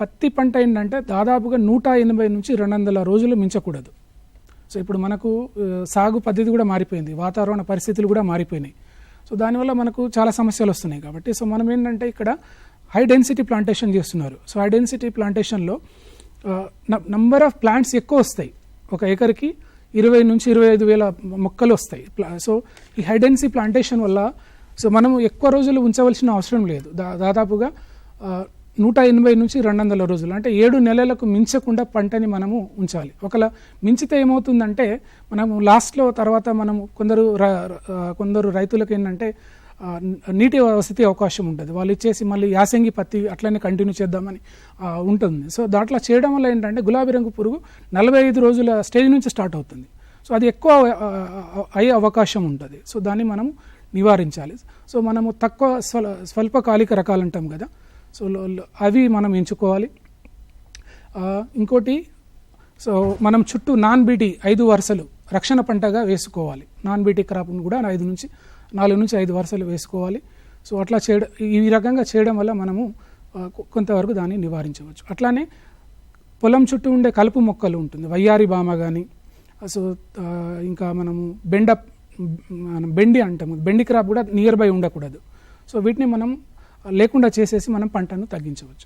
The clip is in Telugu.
పత్తి పంట ఏంటంటే దాదాపుగా నూట ఎనభై నుంచి రెండు వందల రోజులు మించకూడదు. సో ఇప్పుడు మనకు సాగు పద్ధతి కూడా మారిపోయింది. వాతావరణ పరిస్థితులు కూడా మారిపోయినాయి. సో దానివల్ల మనకు చాలా సమస్యలు వస్తున్నాయి కాబట్టి సో మనం ఏంటంటే ఇక్కడ హై డెన్సిటీ ప్లాంటేషన్ చేస్తున్నారు. సో హై డెన్సిటీ ప్లాంటేషన్లో నంబర్ ఆఫ్ ప్లాంట్స్ ఎక్కువ వస్తాయి. ఒక ఎకర్కి ఇరవై నుంచి ఇరవై ఐదు వేల మొక్కలు వస్తాయి. ప్లా- సో ఈ హై డెన్సిటీ ప్లాంటేషన్ వల్ల సో మనం ఎక్కువ రోజులు ఉంచవలసిన అవసరం లేదు. దా- దాదాపుగా నూట ఎనభై నుంచి రెండు వందల రోజులు అంటే ఏడు నెలలకు మించకుండా పంటని మనము ఉంచాలి. ఒకవేళ మించితే ఏమవుతుందంటే మనము లాస్ట్లో తర్వాత మనము కొందరు కొందరు రైతులకు ఏంటంటే నీటి వసతి అవకాశం ఉంటుంది. వాళ్ళు ఇచ్చేసి మళ్ళీ యాసంగి పత్తి అట్లనే కంటిన్యూ చేద్దామని ఉంటుంది. సో దాంట్లో చేయడం వల్ల ఏంటంటే గులాబీ రంగు పురుగు నలభై ఐదు రోజుల స్టేజ్ నుంచి స్టార్ట్ అవుతుంది. సో అది ఎక్కువ అయ్యే అవకాశం ఉంటుంది. సో దాన్ని మనం నివారించాలి. సో మనము తక్కువ స్వల్ స్వల్పకాలిక రకాలు అంటాం కదా సో అవి మనం ఎంచుకోవాలి. ఇంకోటి సో మనం చుట్టూ నాన్ బీటీ ఐదు వరుసలు రక్షణ పంటగా వేసుకోవాలి. నాన్ బీటీ క్రాప్ను కూడా ఐదు నుంచి నాలుగు నుంచి ఐదు వరుసలు వేసుకోవాలి. సో అట్లా చేయడం ఈ రకంగా చేయడం వల్ల మనము కొంతవరకు దాన్ని నివారించవచ్చు. అట్లానే పొలం చుట్టూ ఉండే కలుపు మొక్కలు ఉంటుంది. వయ్యారి బామ కానీ సో ఇంకా మనము బెండ మనం బెండి అంటాము. బెండి క్రాప్ కూడా నియర్ బై ఉండకూడదు. సో వీటిని మనం లేకుండా చేసేసి మనం పంటను తగ్గించవచ్చు.